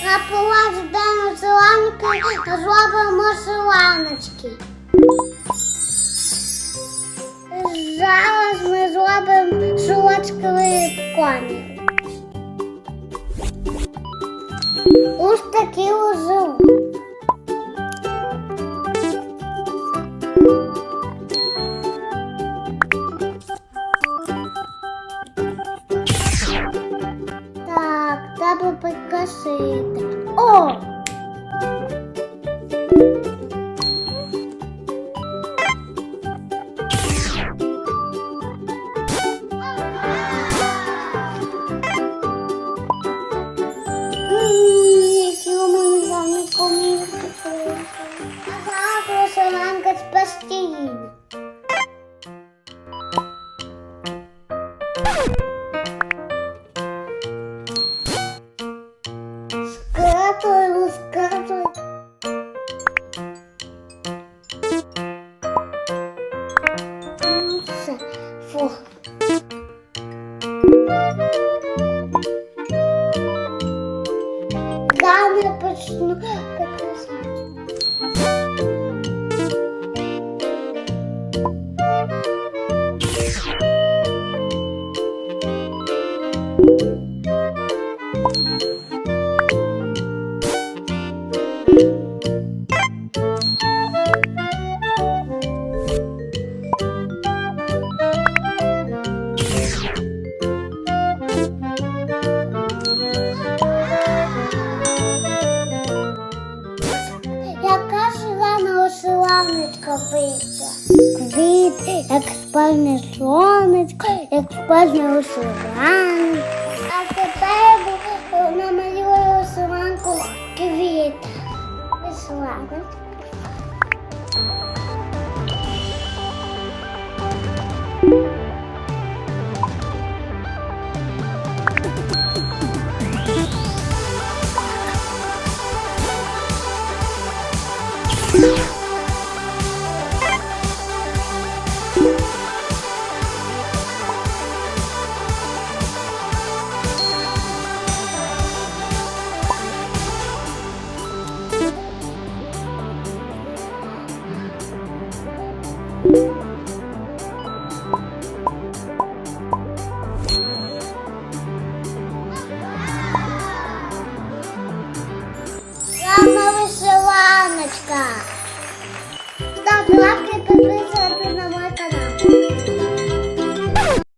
На поваж день зеленки зробимо селаночки. Зараз ми зробимо солодкий коні. Ось такі узел. Треба прикосити. О! М, Які у Все, фу. Гарно почну прикрашати. Яка сонечко вийшло. Квіт, як спальне сонечко, як спальне осуван. А тепер намалюю осуванку квіт. Осуваночку. Love.